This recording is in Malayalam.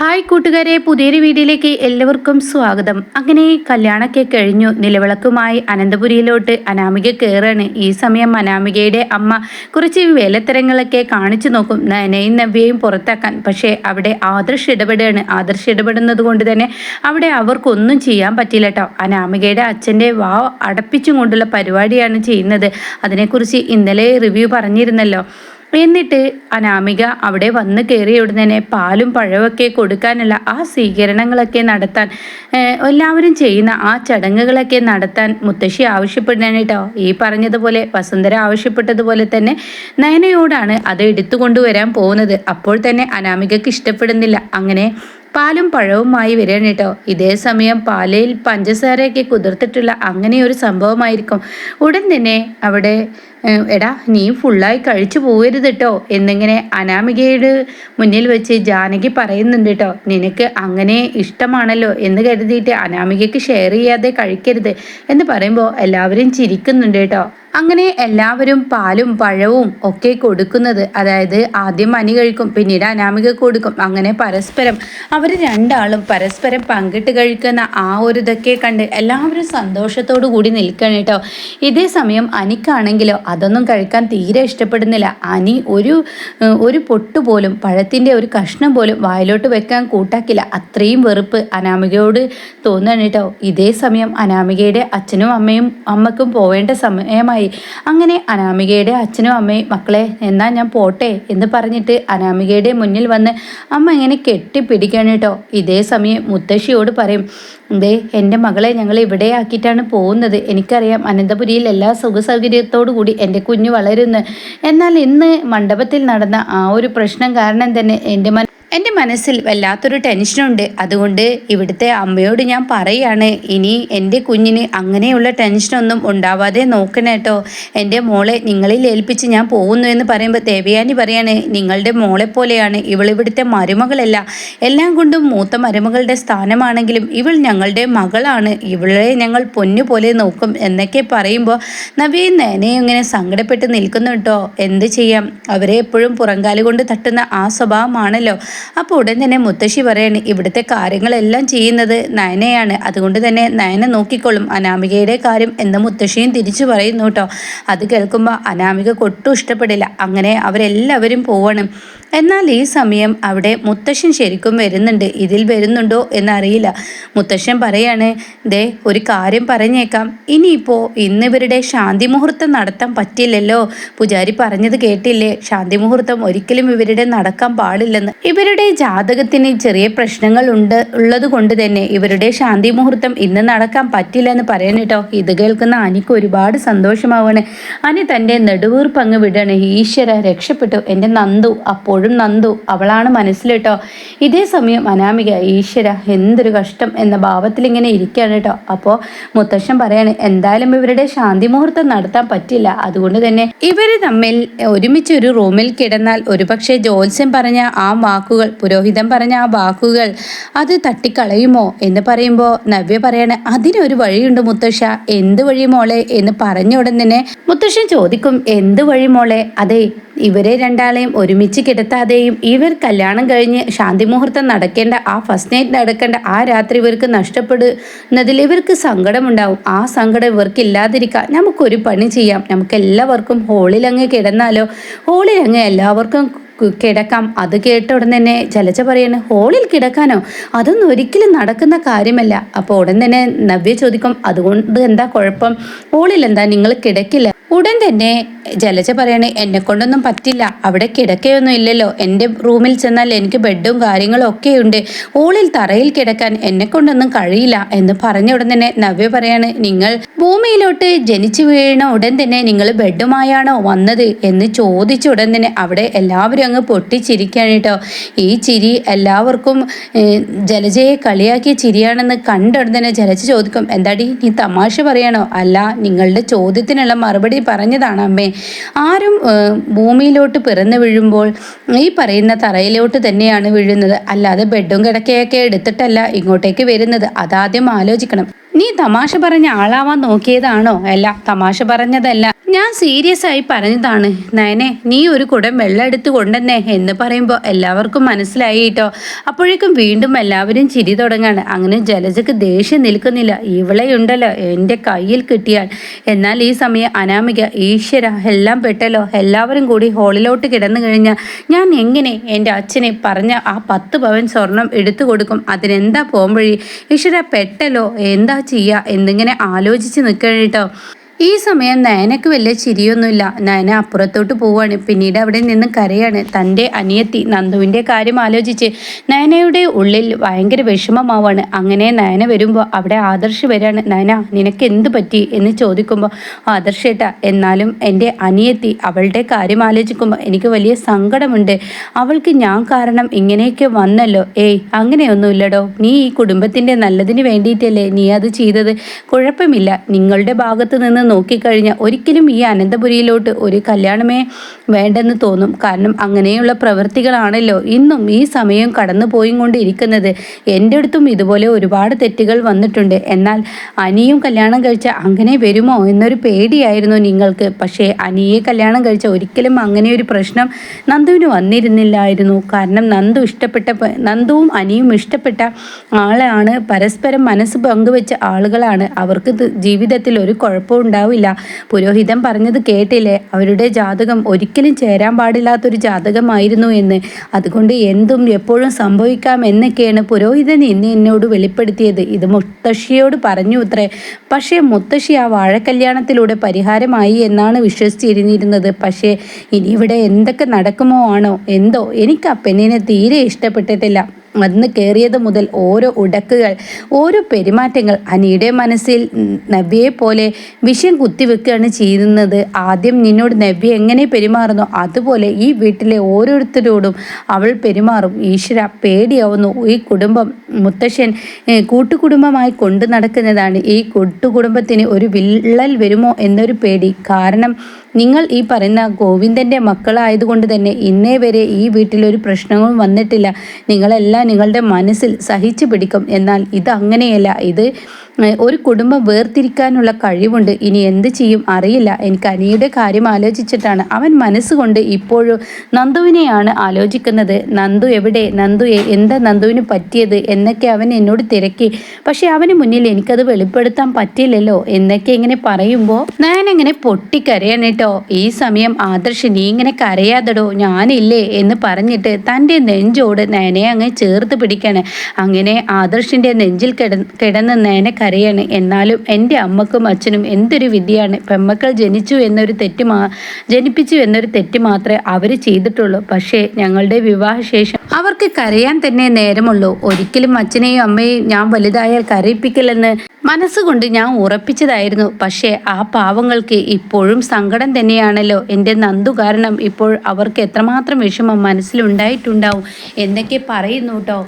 ഹായ് കൂട്ടുകാരെ പുതിയൊരു വീഡിയോയിലേക്ക് എല്ലാവർക്കും സ്വാഗതം. അങ്ങനെ കല്യാണമൊക്കെ കഴിഞ്ഞു. നിലവിളക്കുമായി അനന്തപുരിയിലോട്ട് അനാമിക കയറാണ്. ഈ സമയം അനാമികയുടെ അമ്മ കുറച്ച് വേലത്തരങ്ങളൊക്കെ കാണിച്ചു നോക്കും. നയനയും നവ്യയും പുറത്താക്കാൻ. പക്ഷേ അവിടെ ആദർശ ഇടപെടുകയാണ്. ആദർശ ഇടപെടുന്നത് കൊണ്ട് തന്നെ അവിടെ അവർക്കൊന്നും ചെയ്യാൻ പറ്റില്ല കേട്ടോ. അനാമികയുടെ അച്ഛന്റെ വാ അടപ്പിച്ചും കൊണ്ടുള്ള പരിപാടിയാണ് ചെയ്യുന്നത്. അതിനെക്കുറിച്ച് ഇന്നലെ റിവ്യൂ പറഞ്ഞിരുന്നല്ലോ. എന്നിട്ട് അനാമിക അവിടെ വന്ന് കയറിയ ഉടനെ പാലും പഴമൊക്കെ കൊടുക്കാനുള്ള ആ സ്വീകരണങ്ങളൊക്കെ നടത്താൻ എല്ലാവരും ചെയ്യുന്ന ആ ചടങ്ങുകളൊക്കെ നടത്താൻ മുത്തശ്ശി ആവശ്യപ്പെടുന്നതാണ് കേട്ടോ. ഈ പറഞ്ഞതുപോലെ വസുന്ധര ആവശ്യപ്പെട്ടതുപോലെ തന്നെ നയനയോടാണ് അത് എടുത്തുകൊണ്ടുവരാൻ പോകുന്നത്. അപ്പോൾ തന്നെ അനാമികക്ക് ഇഷ്ടപ്പെടുന്നില്ല. അങ്ങനെ പാലും പഴവുമായി വരികയാണ് കേട്ടോ. ഇതേ സമയം പാലയിൽ പഞ്ചസാരയൊക്കെ കുതിർത്തിട്ടുള്ള അങ്ങനെ ഒരു സംഭവമായിരിക്കും. ഉടൻ തന്നെ അവിടെ എടാ നീ ഫുള്ളായി കഴിച്ചു പോകരുത് കേട്ടോ എന്നിങ്ങനെ അനാമികയുടെ മുന്നിൽ വെച്ച് ജാനകി പറയുന്നുണ്ട് കേട്ടോ നിനക്ക് അങ്ങനെ ഇഷ്ടമാണല്ലോ എന്ന് കരുതിയിട്ട് അനാമികയ്ക്ക് ഷെയർ ചെയ്യാതെ കഴിക്കരുത് എന്ന് പറയുമ്പോൾ എല്ലാവരും ചിരിക്കുന്നുണ്ട് കേട്ടോ അങ്ങനെ എല്ലാവരും പാലും പഴവും ഒക്കെ കൊടുക്കുന്നത് അതായത് ആദ്യം മനി കഴിക്കും പിന്നീട് അനാമിക കൊടുക്കും അങ്ങനെ പരസ്പരം. അവർ രണ്ടാളും പരസ്പരം പങ്കിട്ട് കഴിക്കുന്ന ആ ഒരു ഇതൊക്കെ കണ്ട് എല്ലാവരും സന്തോഷത്തോടു കൂടി നിൽക്കണം കേട്ടോ ഇതേ സമയം അനിക്കാണെങ്കിലോ അതൊന്നും കഴിക്കാൻ തീരെ ഇഷ്ടപ്പെടുന്നില്ല. അനി ഒരു ഒരു പൊട്ട് പോലും പഴത്തിന്റെ ഒരു കഷ്ണം പോലും വായിലോട്ട് വെക്കാൻ കൂട്ടാക്കില്ല. അത്രയും വെറുപ്പ് അനാമികയോട് തോന്നുകയാണ് കേട്ടോ. ഇതേ സമയം അനാമികയുടെ അച്ഛനും അമ്മയും അമ്മക്കും പോവേണ്ട സമയമായി. അങ്ങനെ അനാമികയുടെ അച്ഛനും അമ്മയും മക്കളെ എന്നാ ഞാൻ പോട്ടെ എന്ന് പറഞ്ഞിട്ട് അനാമികയുടെ മുന്നിൽ വന്ന് അമ്മ ഇങ്ങനെ കെട്ടിപ്പിടിക്കണം കേട്ടോ. ഇതേ സമയം മുത്തശ്ശിയോട് പറയും ദേ എന്റെ മകളെ ഞങ്ങൾ ഇവിടെ ആക്കിയിട്ടാണ് പോകുന്നത്. എനിക്കറിയാം അനന്തപുരിയിൽ എല്ലാ സുഖസൗകര്യത്തോടു കൂടി എന്റെ കുഞ്ഞ് വളരുന്നു. എന്നാൽ ഇന്ന് മണ്ഡപത്തിൽ നടന്ന ആ ഒരു പ്രശ്നം കാരണം തന്നെ എന്റെ എന്റെ മനസ്സിൽ വല്ലാത്തൊരു ടെൻഷനുണ്ട്. അതുകൊണ്ട് ഇവിടുത്തെ അമ്മയോട് ഞാൻ പറയാണ് ഇനി എന്റെ കുഞ്ഞിന് അങ്ങനെയുള്ള ടെൻഷനൊന്നും ഉണ്ടാവാതെ നോക്കണേ കേട്ടോ എന്റെ മോളെ നിങ്ങളിൽ ഏൽപ്പിച്ച് ഞാൻ പോകുന്നു എന്ന് പറയുമ്പോൾ ദേവയാനി പറയാണ് നിങ്ങളുടെ മോളെ പോലെയാണ് ഇവൾ ഇവിടുത്തെ മരുമകളല്ല. എല്ലാം കൊണ്ടും മൂത്ത മരുമകളുടെ സ്ഥാനമാണെങ്കിലും ഇവൾ ഞങ്ങളുടെ മകളാണ്. ഇവളെ ഞങ്ങൾ പൊന്നു പോലെ നോക്കും എന്നൊക്കെ പറയുമ്പോൾ നവീൻ നേനെ ഇങ്ങനെ സങ്കടപ്പെട്ട് നിൽക്കുന്നു കേട്ടോ എന്ത് ചെയ്യാം? അവരെ എപ്പോഴും പുറങ്കാലുകൊണ്ട് തട്ടുന്ന ആ സ്വഭാവമാണല്ലോ. അപ്പോൾ ഉടൻ തന്നെ മുത്തശ്ശി പറയാണ് ഇവിടുത്തെ കാര്യങ്ങളെല്ലാം ചെയ്യുന്നത് നയനയാണ്. അതുകൊണ്ട് തന്നെ നയന നോക്കിക്കൊള്ളും. അനാമികയുടെ കാര്യം എന്ന മുത്തശ്ശിയും തിരിച്ചു പറയുന്നു കേട്ടോ. അത് കേൾക്കുമ്പോൾ അനാമിക ഒട്ടും ഇഷ്ടപ്പെടില്ല. അങ്ങനെ അവരെല്ലാവരും പോവണം. എന്നാൽ ഈ സമയം അവിടെ മുത്തശ്ശൻ ശരിക്കും വരുന്നുണ്ട്. ഇതിൽ വരുന്നുണ്ടോ എന്നറിയില്ല. മുത്തശ്ശൻ പറയാണ് ദേ ഒരു കാര്യം പറഞ്ഞേക്കാം. ഇനിയിപ്പോൾ ഇന്ന് ഇവരുടെ ശാന്തി മുഹൂർത്തം നടത്താൻ പറ്റില്ലല്ലോ. പൂജാരി പറഞ്ഞത് കേട്ടില്ലേ? ശാന്തി മുഹൂർത്തം ഒരിക്കലും ഇവരുടെ നടക്കാൻ പാടില്ലെന്ന്. ഇവരുടെ ജാതകത്തിന് ചെറിയ പ്രശ്നങ്ങൾ ഉണ്ട് ഉള്ളത് കൊണ്ട് തന്നെ ഇവരുടെ ശാന്തി മുഹൂർത്തം ഇന്ന് നടക്കാൻ പറ്റില്ല എന്ന് പറയാൻ പറയണേട്ടോ ഇത് കേൾക്കുന്ന അനിക്ക് ഒരുപാട് സന്തോഷമാവാണ്. അനി തന്റെ നെടുവീർപ്പങ്ങ് വിടണേ. ഈശ്വര രക്ഷപ്പെട്ടു. എന്റെ നന്ദു അപ്പോൾ അപ്പോഴും നന്ദു. അവളാണ് മനസ്സിലിട്ടോ. ഇതേ സമയം അനാമിക ഈശ്വര എന്തൊരു കഷ്ടം എന്ന ഭാവത്തിൽ ഇങ്ങനെ ഇരിക്കുകയാണ് കേട്ടോ. അപ്പോൾ മുത്തശ്ശൻ പറയാണ് എന്തായാലും ഇവരുടെ ശാന്തി മുഹൂർത്തം നടത്താൻ പറ്റില്ല. അതുകൊണ്ട് തന്നെ ഇവർ തമ്മിൽ ഒരുമിച്ച് ഒരു റൂമിൽ കിടന്നാൽ ഒരുപക്ഷെ ജോത്സ്യം പറഞ്ഞ ആ വാക്കുകൾ പുരോഹിതൻ പറഞ്ഞ ആ വാക്കുകൾ അത് തട്ടിക്കളയുമോ? എന്ന് പറയുമ്പോൾ നവ്യ പറയാണ് അതിനൊരു വഴിയുണ്ട് മുത്തശ്ശ. എന്ത് വഴി മോളെ? എന്ന് പറഞ്ഞ ഉടൻ തന്നെ മുത്തശ്ശൻ ചോദിക്കും എന്ത് വഴി മോളെ? അതെ ഇവരെ രണ്ടാളെയും ഒരുമിച്ച് കിടത്താതെയും ഇവർ കല്യാണം കഴിഞ്ഞ് ശാന്തി മുഹൂർത്തം നടക്കേണ്ട ആ ഫസ്റ്റ് നൈറ്റ് നടക്കേണ്ട ആ രാത്രി ഇവർക്ക് നഷ്ടപ്പെടുന്നതിൽ ഇവർക്ക് സങ്കടമുണ്ടാവും. ആ സങ്കടം ഇവർക്ക് ഇല്ലാതിരിക്കാം നമുക്കൊരു പണി ചെയ്യാം. നമുക്ക് എല്ലാവർക്കും ഹോളിൽ അങ്ങ് കിടന്നാലോ? ഹോളിൽ അങ്ങ് എല്ലാവർക്കും കിടക്കാം. അത് കേട്ട ഉടൻ തന്നെ ചലച്ച പറയാണ് ഹോളിൽ കിടക്കാനോ? അതൊന്നും ഒരിക്കലും നടക്കുന്ന കാര്യമല്ല. അപ്പോൾ ഉടൻ തന്നെ നവ്യ ചോദിക്കും അതുകൊണ്ട് എന്താ കുഴപ്പം? ഹോളിൽ എന്താ? നിങ്ങൾ കിടക്കില്ല. ഉടൻ തന്നെ ജലജ പറയണേ എന്നെ കൊണ്ടൊന്നും പറ്റില്ല. അവിടെ കിടക്കയൊന്നും ഇല്ലല്ലോ. എന്റെ റൂമിൽ ചെന്നാൽ എനിക്ക് ബെഡും കാര്യങ്ങളും ഒക്കെ ഉണ്ട്. ഊളിൽ തറയിൽ കിടക്കാൻ എന്നെ കൊണ്ടൊന്നും കഴിയില്ല എന്ന് പറഞ്ഞ ഉടൻ തന്നെ നവ്യ പറയാണ് നിങ്ങൾ ഭൂമിയിലോട്ട് ജനിച്ചു വീണ ഉടൻ തന്നെ നിങ്ങൾ ബെഡുമായാണോ വന്നത്? എന്ന് ചോദിച്ച ഉടൻ തന്നെ അവിടെ എല്ലാവരും അങ്ങ് പൊട്ടിച്ചിരിക്കുകയാണ് കേട്ടോ. ഈ ചിരി എല്ലാവർക്കും ജലജയെ കളിയാക്കിയ ചിരിയാണെന്ന് കണ്ട ഉടൻ തന്നെ ജലജ ചോദിക്കും എന്താടി നീ തമാശ പറയണോ? അല്ല നിങ്ങളുടെ ചോദ്യത്തിനുള്ള മറുപടി പറഞ്ഞതാണ് അമ്മേ. ആരും ഭൂമിയിലോട്ട് പിറന്നു വീഴുമ്പോൾ ഈ പറയുന്ന തറയിലോട്ട് തന്നെയാണ് വീഴുന്നത്. അല്ലാതെ ബെഡും കിടക്കയൊക്കെ എടുത്തിട്ടല്ല ഇങ്ങോട്ടേക്ക് വരുന്നത്. അതാദ്യം ആലോചിക്കണം. നീ തമാശ പറഞ്ഞ ആളാവാൻ നോക്കിയതാണോ? അല്ല തമാശ പറഞ്ഞതല്ല. ഞാൻ സീരിയസ് ആയി പറഞ്ഞതാണ്. നയനെ നീ ഒരു കുടം വെള്ളം എടുത്ത് കൊണ്ടെന്നേ എന്ന് പറയുമ്പോൾ എല്ലാവർക്കും മനസ്സിലായി കേട്ടോ. അപ്പോഴേക്കും വീണ്ടും എല്ലാവരും ചിരി തുടങ്ങാണ്. അങ്ങനെ ജലജക്ക് ദേഷ്യം നിൽക്കുന്നില്ല. ഇവളെയുണ്ടല്ലോ എന്റെ കയ്യിൽ കിട്ടിയാൽ. എന്നാൽ ഈ സമയം അനാമിക ഈശ്വര എല്ലാം പെട്ടല്ലോ. എല്ലാവരും കൂടി ഹോളിലോട്ട് കിടന്നു കഴിഞ്ഞാൽ ഞാൻ എങ്ങനെ എന്റെ അച്ഛനെ പറഞ്ഞ ആ പത്ത് പവൻ സ്വർണം എടുത്തു കൊടുക്കും? അതിനെന്താ പോകുമ്പോഴേ ഈശ്വര പെട്ടല്ലോ. എന്താ ചെയ്യുക എന്നിങ്ങനെ ആലോചിച്ച് നിൽക്കണം കേട്ടോ ഈ സമയം നയനക്ക് വലിയ ചിരിയൊന്നുമില്ല. നയന അപ്പുറത്തോട്ട് പോവാണ് പിന്നീട് അവിടെ നിന്ന് കരയാണ്. തന്റെ അനിയത്തി നന്ദുവിന്റെ കാര്യം ആലോചിച്ച് നയനയുടെ ഉള്ളിൽ ഭയങ്കര വിഷമമാവാണ്. അങ്ങനെ നയന വരുമ്പോൾ അവിടെ ആദർശ് വരാണ് നയന നിനക്ക് എന്ത് പറ്റി? എന്ന് ചോദിക്കുമ്പോൾ ആദർശേട്ട എന്നാലും എന്റെ അനിയത്തി അവളുടെ കാര്യം ആലോചിക്കുമ്പോൾ എനിക്ക് വലിയ സങ്കടമുണ്ട്. അവൾക്ക് ഞാൻ കാരണം ഇങ്ങനെയൊക്കെ വന്നല്ലോ. ഏയ് അങ്ങനെയൊന്നുമില്ലടോ. നീ ഈ കുടുംബത്തിന്റെ നല്ലതിന് വേണ്ടിയിട്ടല്ലേ നീ അത് ചെയ്തത്? കുഴപ്പമില്ല. നിങ്ങളുടെ ഭാഗത്ത് നിന്ന് നോക്കിക്കഴിഞ്ഞാൽ ഒരിക്കലും ഈ അനന്തപുരിയിലോട്ട് ഒരു കല്യാണമേ വേണ്ടെന്ന് തോന്നും. കാരണം അങ്ങനെയുള്ള പ്രവൃത്തികളാണല്ലോ ഇന്നും ഈ സമയം കടന്നു പോയും കൊണ്ടിരിക്കുന്നത്. എന്റെ അടുത്തും ഇതുപോലെ ഒരുപാട് തെറ്റുകൾ വന്നിട്ടുണ്ട്. എന്നാൽ അനിയും കല്യാണം കഴിച്ച അങ്ങനെ വരുമോ എന്നൊരു പേടിയായിരുന്നു നിങ്ങൾക്ക്. പക്ഷേ അനിയെ കല്യാണം കഴിച്ച ഒരിക്കലും അങ്ങനെ ഒരു പ്രശ്നം നന്ദുവിന് വന്നിരുന്നില്ലായിരുന്നു. കാരണം നന്ദു ഇഷ്ടപ്പെട്ട നന്ദുവും അനിയും ഇഷ്ടപ്പെട്ട ആളാണ്. പരസ്പരം മനസ്സ് പങ്കുവെച്ച ആളുകളാണ്. അവർക്ക് ജീവിതത്തിൽ ഒരു കുഴപ്പവും ഉണ്ടാവില്ല. പുരോഹിതൻ പറഞ്ഞത് കേട്ടില്ലേ? അവരുടെ ജാതകം ഒരിക്കലും ചേരാൻ പാടില്ലാത്തൊരു ജാതകമായിരുന്നു എന്ന്. അതുകൊണ്ട് എന്തും എപ്പോഴും സംഭവിക്കാം എന്നൊക്കെയാണ് പുരോഹിതൻ ഇന്ന് എന്നോട് വെളിപ്പെടുത്തിയത്. ഇത് മുത്തശ്ശിയോട് പറഞ്ഞു അത്രേ പക്ഷേ മുത്തശ്ശി ആ വാഴക്കല്യാണത്തിലൂടെ പരിഹാരമായി എന്നാണ് വിശ്വസിച്ചിരുന്നിരുന്നത്. പക്ഷേ ഇനി ഇവിടെ എന്തൊക്കെ നടക്കുമോ ആണോ? എന്തോ? എനിക്ക് ആ പെണ്ണിനെ തീരെ ഇഷ്ടപ്പെട്ടിട്ടില്ല. അന്ന് കയറിയത് മുതൽ ഓരോ ഉടക്കുകൾ ഓരോ പെരുമാറ്റങ്ങൾ അനിയുടെ മനസ്സിൽ നവ്യയെ പോലെ വിഷയം കുത്തിവെക്കുകയാണ് ചെയ്യുന്നത്. ആദ്യം നിന്നോട് നവ്യ എങ്ങനെ പെരുമാറുന്നു? അതുപോലെ ഈ വീട്ടിലെ ഓരോരുത്തരോടും അവൾ പെരുമാറും. ഈശ്വര പേടിയാവുന്നു. ഈ കുടുംബം മുത്തശ്ശൻ കൂട്ടുകുടുംബമായി കൊണ്ടു നടക്കുന്നതാണ്. ഈ കൂട്ടുകുടുംബത്തിന് ഒരു വിള്ളൽ വരുമോ എന്നൊരു പേടി. കാരണം നിങ്ങൾ ഈ പറയുന്ന ഗോവിന്ദന്റെ മക്കളായതുകൊണ്ട് തന്നെ ഇന്നേ വരെ ഈ വീട്ടിലൊരു പ്രശ്നങ്ങളും വന്നിട്ടില്ല. നിങ്ങളെല്ലാം നിങ്ങളുടെ മനസ്സിൽ സഹിച്ചു പിടിക്കും. എന്നാൽ ഇത് അങ്ങനെയല്ല. ഇത് ഒരു കുടുംബം വേർതിരിക്കാനുള്ള കഴിവുണ്ട്. ഇനി എന്ത് ചെയ്യും അറിയില്ല. എനിക്ക് അനിയുടെ കാര്യം ആലോചിച്ചിട്ടാണ്. അവൻ മനസ്സുകൊണ്ട് ഇപ്പോഴും നന്ദുവിനെയാണ് ആലോചിക്കുന്നത്. നന്ദു എവിടെ? നന്ദു എന്താ നന്ദുവിന് പറ്റിയത്? എന്നൊക്കെ അവൻ എന്നോട് തിരക്കി. പക്ഷെ അവന് മുന്നിൽ എനിക്കത് വെളിപ്പെടുത്താൻ പറ്റില്ലല്ലോ എന്നൊക്കെ ഇങ്ങനെ പറയുമ്പോൾ ഞാനിങ്ങനെ പൊട്ടിക്കരയാണ് കേട്ടോ ഈ സമയം ആദർശ് നീ ഇങ്ങനെ കരയാതടോ ഞാനില്ലേ എന്ന് പറഞ്ഞിട്ട് തന്റെ നെഞ്ചോട് നേനെ അങ്ങ് ചേർത്ത് പിടിക്കണേ. അങ്ങനെ ആദർശിന്റെ നെഞ്ചിൽ കിട കിടന്ന് നേനെ കരയാണ്. എന്നാലും എന്റെ അമ്മക്കും അച്ഛനും എന്തൊരു വിധിയാണ് പെമ്മക്കൾ ജനിച്ചു എന്നൊരു തെറ്റ് മാ ജനിപ്പിച്ചു എന്നൊരു തെറ്റ് മാത്രമേ അവർ ചെയ്തിട്ടുള്ളൂ. പക്ഷേ ഞങ്ങളുടെ വിവാഹശേഷം അവർക്ക് കരയാൻ തന്നെ നേരമുള്ളൂ. ഒരിക്കലും അച്ഛനെയും അമ്മയെയും ഞാൻ വലുതായാൽ കരയിപ്പിക്കില്ലെന്ന് മനസ്സുകൊണ്ട് ഞാൻ ഉറപ്പിച്ചതായിരുന്നു. പക്ഷേ ആ പാവങ്ങൾക്ക് ഇപ്പോഴും സങ്കടം തന്നെയാണല്ലോ. എന്റെ നന്ദു കാരണം ഇപ്പോൾ അവർക്ക് എത്രമാത്രം വിഷമം മനസ്സിലുണ്ടായിട്ടുണ്ടാവും എന്നൊക്കെ പറയുന്നു കേട്ടോ.